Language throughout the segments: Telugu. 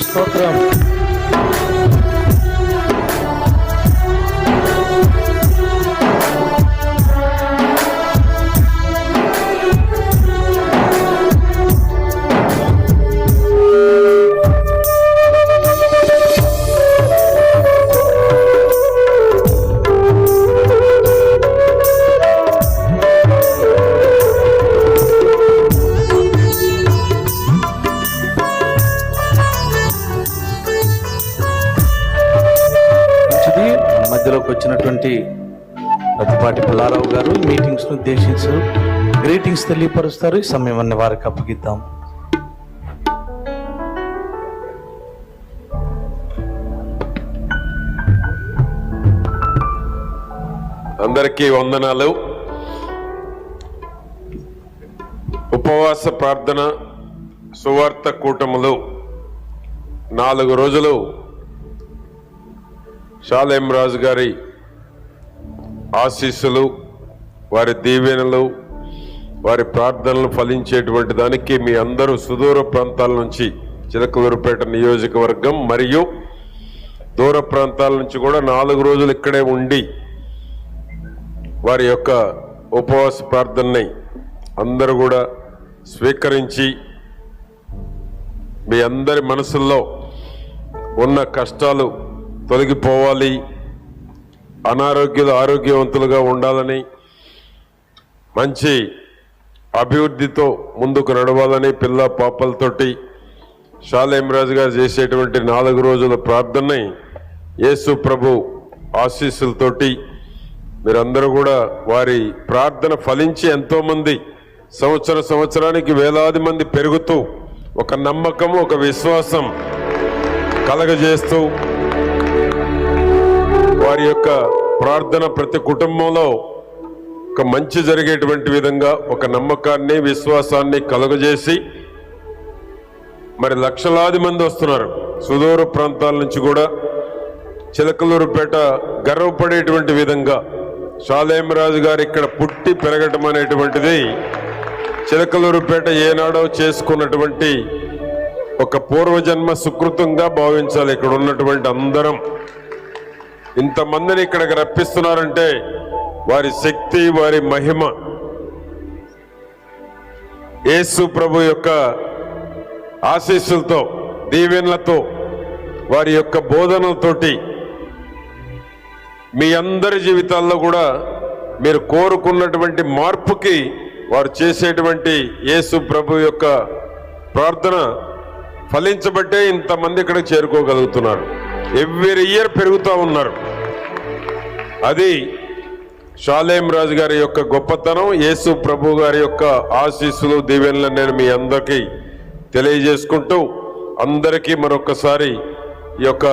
స్తోత్రం వచ్చినటువంటి ప్రతిపాటి పుల్లారావు గారు మీటింగ్స్ను ఉద్దేశించి గ్రీటింగ్స్ తెలియపరుస్తారు. ఈ సమయం అన్ని వారికి అప్పగిద్దాం. అందరికీ వందనాలు. ఉపవాస ప్రార్థన సువార్త కూటములు నాలుగు రోజులు. షాలేం రాజు గారి ఆశీస్సులు వారి దీవెనలు వారి ప్రార్థనలు ఫలించేటువంటి దానికి మీ అందరూ సుదూర ప్రాంతాల నుంచి చిలకలూరుపేట నియోజకవర్గం మరియు దూర ప్రాంతాల నుంచి కూడా నాలుగు రోజులు ఇక్కడే ఉండి వారి యొక్క ఉపవాస ప్రార్థనని అందరూ కూడా స్వీకరించి మీ అందరి మనసుల్లో ఉన్న కష్టాలు తొలగిపోవాలి. అనారోగ్యులు ఆరోగ్యవంతులుగా ఉండాలని మంచి అభివృద్ధితో ముందుకు నడవాలని పిల్ల పాపలతోటి షాలేమరాజు గారు చేసేటువంటి నాలుగు రోజుల ప్రార్థనని యేసు ప్రభు ఆశీస్సులతోటి మీరందరూ కూడా వారి ప్రార్థన ఫలించి ఎంతోమంది సంవత్సర సంవత్సరానికి వేలాది మంది పెరుగుతూ ఒక నమ్మకం ఒక విశ్వాసం కలగజేస్తూ వారి యొక్క ప్రార్థన ప్రతి కుటుంబంలో ఒక మంచి జరిగేటువంటి విధంగా ఒక నమ్మకాన్ని విశ్వాసాన్ని కలుగజేసి మరి లక్షలాది మంది వస్తున్నారు. సుదూర ప్రాంతాల నుంచి కూడా చిలకలూరుపేట గర్వపడేటువంటి విధంగా షాలేమరాజు గారు ఇక్కడ పుట్టి పెరగటం అనేటువంటిది చిలకలూరుపేట ఏనాడో చేసుకున్నటువంటి ఒక పూర్వజన్మ సుకృతంగా భావించాలి. ఇక్కడ ఉన్నటువంటి అందరం ఇంతమందిని ఇక్కడికి రప్పిస్తున్నారంటే వారి శక్తి వారి మహిమ. యేసు ప్రభు యొక్క ఆశీస్సులతో దీవెనలతో వారి యొక్క బోధనలతోటి మీ అందరి జీవితాల్లో కూడా మీరు కోరుకున్నటువంటి మార్పుకి వారు చేసేటువంటి యేసు ప్రభు యొక్క ప్రార్థన ఫలించబట్టే ఇంతమంది ఇక్కడ చేరుకోగలుగుతున్నారు. ఎవ్రీ ఇయర్ పెరుగుతూ ఉన్నారు. అది షాలేం రాజు గారి యొక్క గొప్పతనం యేసు ప్రభు గారి యొక్క ఆశీస్సులు దీవెనలు నేను మీ అందరికీ తెలియజేసుకుంటూ అందరికీ మరొకసారి ఈ యొక్క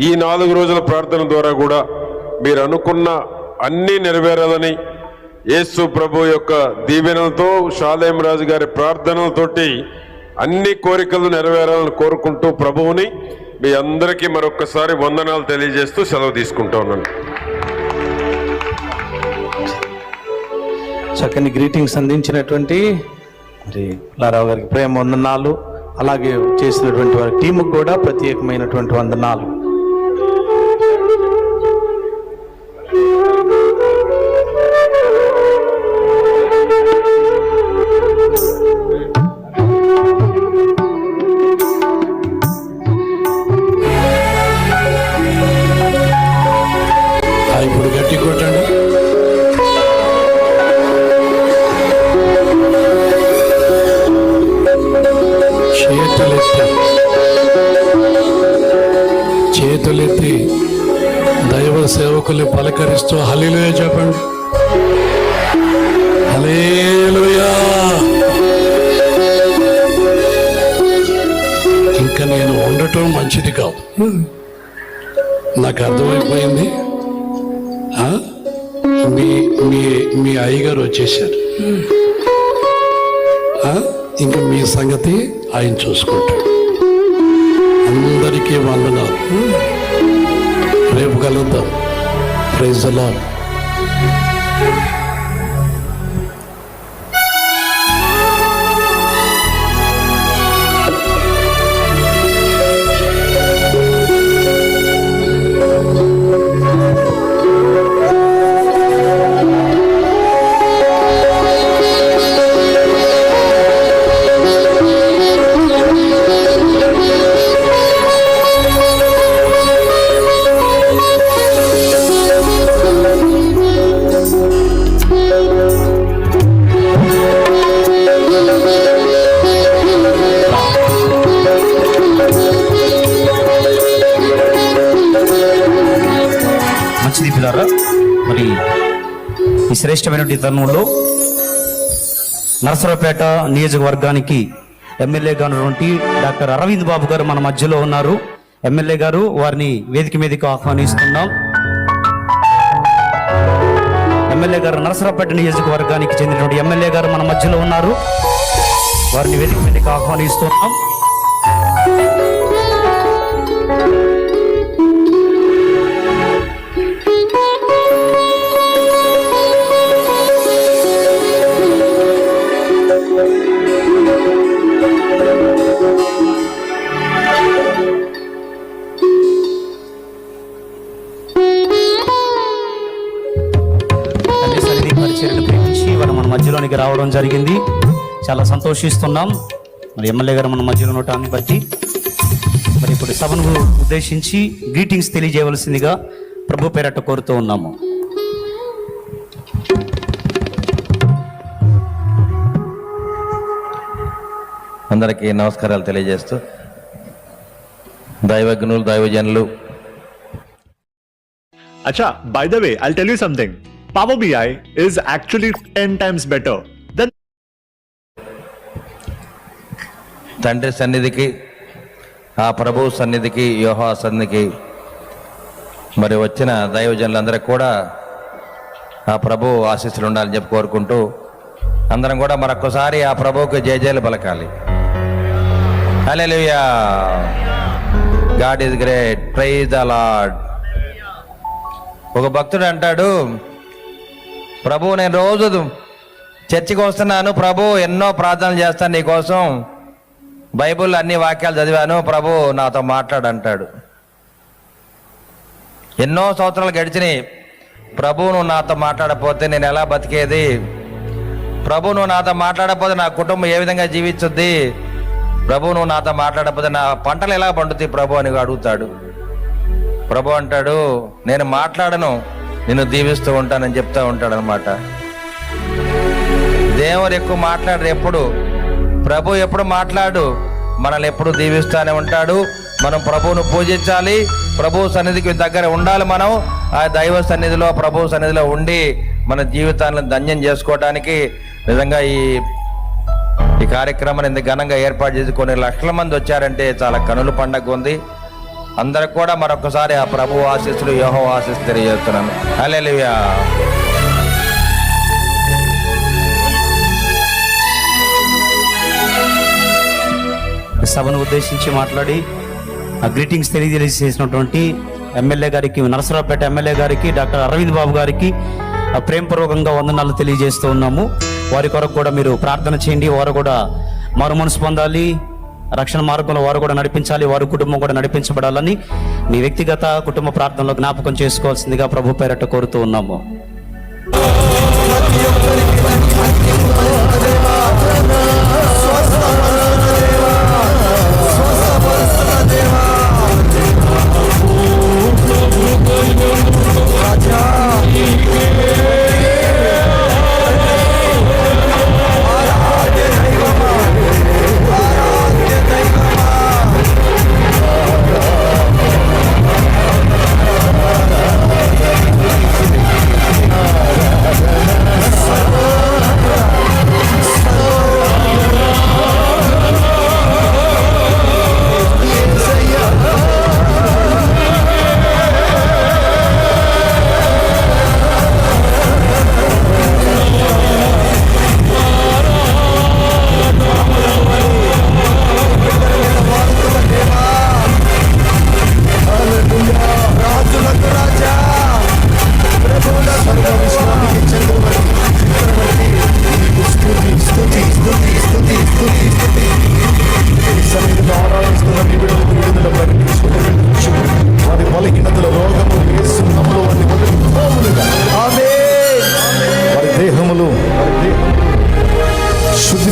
ఈ నాలుగు రోజుల ప్రార్థన ద్వారా కూడా మీరు అనుకున్న అన్నీ నెరవేరాలని యేసు ప్రభు యొక్క దీవెనలతో షాలేం రాజు గారి ప్రార్థనలతోటి అన్ని కోరికలు నెరవేరాలని కోరుకుంటూ ప్రభువుని మీ అందరికీ మరొకసారి వందనాలు తెలియజేస్తూ సెలవు తీసుకుంటా ఉన్నాను. చక్కని గ్రీటింగ్స్ అందించినటువంటి మరి లారావు గారికి ప్రేమ వందనాలు అలాగే చేసినటువంటి వారి టీముకు కూడా ప్రత్యేకమైనటువంటి వందనాలు. నాకు అర్థమైపోయింది? మీ మీ మీ అయ్యగారు వచ్చేసారు. ఇంకా మీ సంగతి ఆయన చూసుకుంటాడు. అందరికీ వందనాలు. రేపు కలుద్దాం. ప్రైజ్ అలా ఈ శ్రేష్టమైనటువంటి తరుణంలో నరసరావుపేట నియోజకవర్గానికి ఎమ్మెల్యేగా ఉన్నటువంటి డాక్టర్ అరవింద్ బాబు గారు మన మధ్యలో ఉన్నారు. ఎమ్మెల్యే గారు వారిని వేదిక మీదకి ఆహ్వానిస్తున్నాం. ఎమ్మెల్యే గారు నరసరావుపేట నియోజకవర్గానికి చెందినటువంటి ఎమ్మెల్యే గారు మన మధ్యలో ఉన్నారు. వారిని వేదిక మీదకి ఆహ్వానిస్తున్నాం. మధ్యలోనికి రావడం జరిగింది. చాలా సంతోషిస్తున్నాం. మరి ఎమ్మెల్యే గారు మన మధ్యలో ఉండటాన్ని బట్టి. మరి ఇప్పుడు సభను ఉద్దేశించి గ్రీటింగ్స్ తెలియజేయవలసిందిగా ప్రభు పేరట కోరుతూ ఉన్నాము. అందరికీ నమస్కారాలు తెలియజేస్తూ దైవజ్ఞులు దైవజనులు. Acha, by the way, I'll tell you something. Power BI is actually 10 times better than తండ్రి సన్నిధికి ఆ ప్రభు సన్నిధికి యోహా సన్నిధికి మరి వచ్చిన దైవజనులందరికీ కూడా ఆ ప్రభు ఆశీస్సులు ఉండాలని చెప్పి కోరుకుంటూ అందరం కూడా మరొకసారి ఆ ప్రభువుకి జయజయలు పలకాలి. Hallelujah God is great praise the Lord ఒక భక్తుడు అంటాడు ప్రభు నేను రోజు చర్చికి వస్తున్నాను. ప్రభు ఎన్నో ప్రార్థనలు చేస్తాను నీకోసం బైబిల్ అన్ని వాక్యాలు చదివాను. ప్రభు నాతో మాట్లాడంటాడు ఎన్నో సంవత్సరాలు గడిచినాయి. ప్రభు నువ్వు నాతో మాట్లాడపోతే నేను ఎలా బతికేది? ప్రభు నువ్వు నాతో మాట్లాడకపోతే నా కుటుంబం ఏ విధంగా జీవించుద్ది? ప్రభు నువ్వు నాతో మాట్లాడకపోతే నా పంటలు ఎలా పండుతాయి? ప్రభు అని అడుగుతాడు. ప్రభు అంటాడు నేను మాట్లాడను. నిన్ను దీవిస్తూ ఉంటానని చెప్తా ఉంటాడు అనమాట దేవుడు ఎక్కువ మాట్లాడరు ఎప్పుడు. ప్రభు ఎప్పుడు మాట్లాడు మనల్ని ఎప్పుడు దీవిస్తానే ఉంటాడు. మనం ప్రభువును పూజించాలి. ప్రభు సన్నిధికి దగ్గర ఉండాలి మనం. ఆ దైవ సన్నిధిలో ప్రభు సన్నిధిలో ఉండి మన జీవితాలను ధన్యం చేసుకోవడానికి నిజంగా ఈ ఈ కార్యక్రమాన్ని ఇంత ఘనంగా ఏర్పాటు చేసి కొన్ని లక్షల మంది వచ్చారంటే చాలా కనుల పండగ ఉంది. అందరికి కూడా మరొకసారి ఆ ప్రభు ఆశీస్సులు యోహో ఆశీస్సు తెలియజేస్తున్నాను. హల్లెలూయా. సభను ఉద్దేశించి మాట్లాడి ఆ గ్రీటింగ్స్ తెలియజేసినటువంటి ఎమ్మెల్యే గారికి నరసరావుపేట ఎమ్మెల్యే గారికి డాక్టర్ అరవింద్ బాబు గారికి ఆ ప్రేమపూర్వకంగా వందనాలు తెలియజేస్తూ ఉన్నాము. వారి కొరకు కూడా మీరు ప్రార్థన చేయండి. వారు కూడా మారు మనసు పొందాలి. రక్షణ మార్గంలో వారు కూడా నడిపించాలి వారి కుటుంబం కూడా నడిపించబడాలని మీ వ్యక్తిగత కుటుంబ ప్రార్థనలో జ్ఞాపకం చేసుకోవాల్సిందిగా ప్రభు పేరట కోరుతూ ఉన్నాము.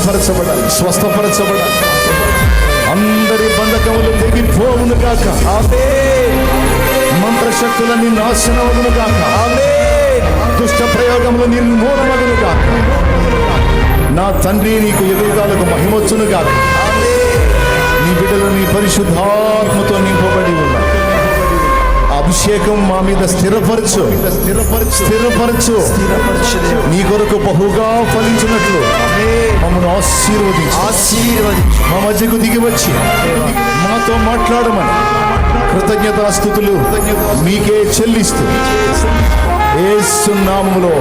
శుద్ధిపరచబడాలి స్వస్థపరచబడాలి. అందరి బంధకములు తెగిపోవును గాక. ఆమె మంత్రశక్తులన్నీ నాశనమగును గాక. ఆమె దుష్ట ప్రయోగములు నిర్మూలమగును గాక. నా తండ్రి నీకు ఎదురుగాలకు మహిమొచ్చును గాక. నీ బిడ్డలు నీ పరిశుద్ధాత్మతో నింపబడి ఉన్నారు అభిషేకం మా మీద స్థిరపరచు. స్థిరపరచు. నీ కొరకు బహుగా ఫలించినట్లు మమ్మల్ని ఆశీర్వదించు. ఆశీర్వదించు. మా మధ్యకు దిగి వచ్చి మాతో మాట్లాడమని కృతజ్ఞతాస్థుతులు మీకే చెల్లిస్తూ ఏసు నామములో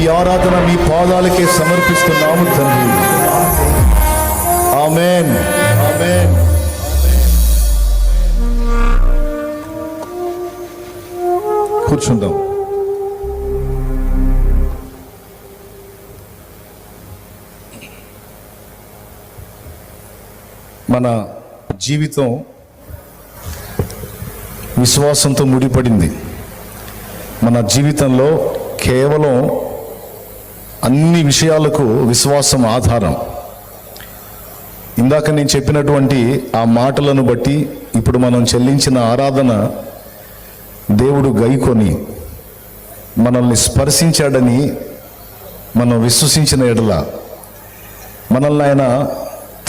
ఈ ఆరాధన మీ పాదాలకే సమర్పిస్తున్నాము తండ్రి. ఆమెన్. ఆమెన్. కూర్చుందాం. మన జీవితం విశ్వాసంతో ముడిపడింది. మన జీవితంలో కేవలం అన్ని విషయాలకు విశ్వాసం ఆధారం. ఇందాక నేను చెప్పినటువంటి ఆ మాటలను బట్టి ఇప్పుడు మనం చెల్లించిన ఆరాధన దేవుడు గైకొని మనల్ని స్పర్శించాడని మనం విశ్వసించిన ఎడల మనల్ని ఆయన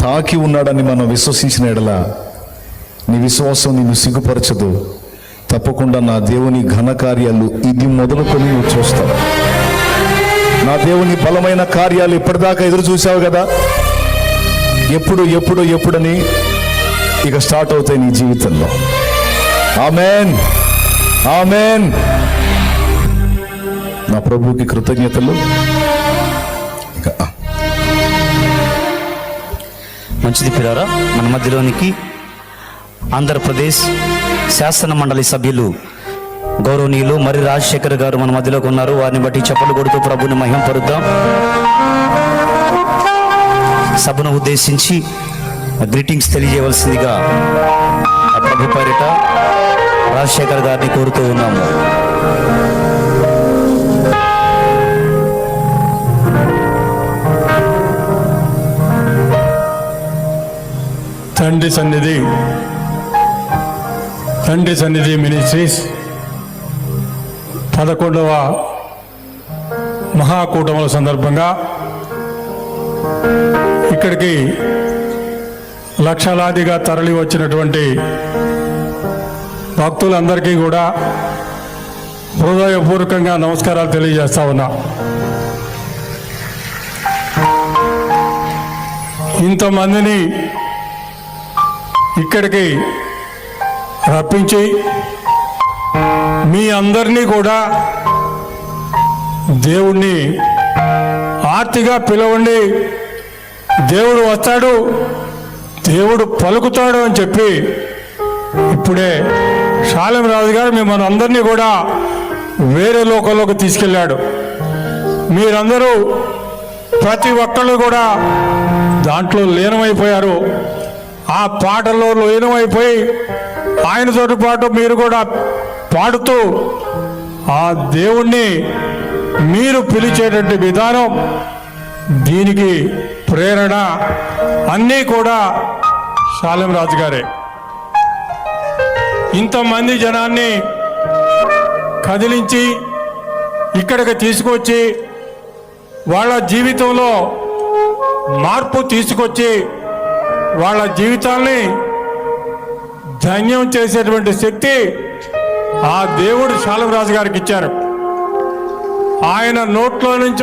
తాకి ఉన్నాడని మనం విశ్వసించిన ఎడల నీ విశ్వాసం నిన్ను సిగ్గుపరచదు. తప్పకుండా నా దేవుని ఘనకార్యాలు ఇది మొదలుకొని నువ్వు చూస్తావు. నా దేవుని బలమైన కార్యాలు ఇప్పటిదాకా ఎదురు చూసావు కదా? ఎప్పుడు ఎప్పుడు ఎప్పుడని ఇక స్టార్ట్ అవుతాయి నీ జీవితంలో. ఆమెన్. ఆమెన్. నా ప్రభుకి కృతజ్ఞతలు. మంచిది పిల్లరా. మన మధ్యలోనికి ఆంధ్రప్రదేశ్ శాసన మండలి సభ్యులు గౌరవనీయులు మరి రాజశేఖర్ గారు మన మధ్యలోకి ఉన్నారు. వారిని బట్టి చెప్పలు కొడుతూ ప్రభుని మహిమ పరుద్దాం. సభను ఉద్దేశించి గ్రీటింగ్స్ తెలియజేయవలసిందిగా ప్రభు పేరిట రాజశేఖర్ గారిని కోరుతూ ఉన్నాము. తండ్రి సన్నిధి. తండ్రి సన్నిధి మినిస్ట్రీస్. పదకొండవ మహాకూటముల సందర్భంగా ఇక్కడికి లక్షలాదిగా తరలి వచ్చినటువంటి భక్తులందరికీ కూడా హృదయపూర్వకంగా నమస్కారాలు తెలియజేస్తా ఉన్నా. ఇంతమందిని ఇక్కడికి రప్పించి మీ అందరినీ కూడా దేవుణ్ణి ఆర్తిగా పిలవండి. దేవుడు వస్తాడు దేవుడు పలుకుతాడు అని చెప్పి ఇప్పుడే శాలం రాజు గారు మిమ్మల్ని అందరినీ కూడా వేరే లోకంలోకి తీసుకెళ్ళాడు. మీరందరూ ప్రతి ఒక్కళ్ళు కూడా దాంట్లో లీనమైపోయారు. ఆ పాటల్లో లీనమైపోయి ఆయనతో పాటు మీరు కూడా పాడుతూ ఆ దేవుణ్ణి మీరు పిలిచేటువంటి విధానం దీనికి ప్రేరణ అన్నీ కూడా శాలెం రాజు గారే. ఇంతమంది జనాన్ని కదిలించి ఇక్కడికి తీసుకొచ్చి వాళ్ళ జీవితంలో మార్పు తీసుకొచ్చి వాళ్ళ జీవితాల్ని ధన్యం చేసేటువంటి శక్తి ఆ దేవుడు శాలవరాజు గారికి ఇచ్చారు. ఆయన నోట్లో నుంచి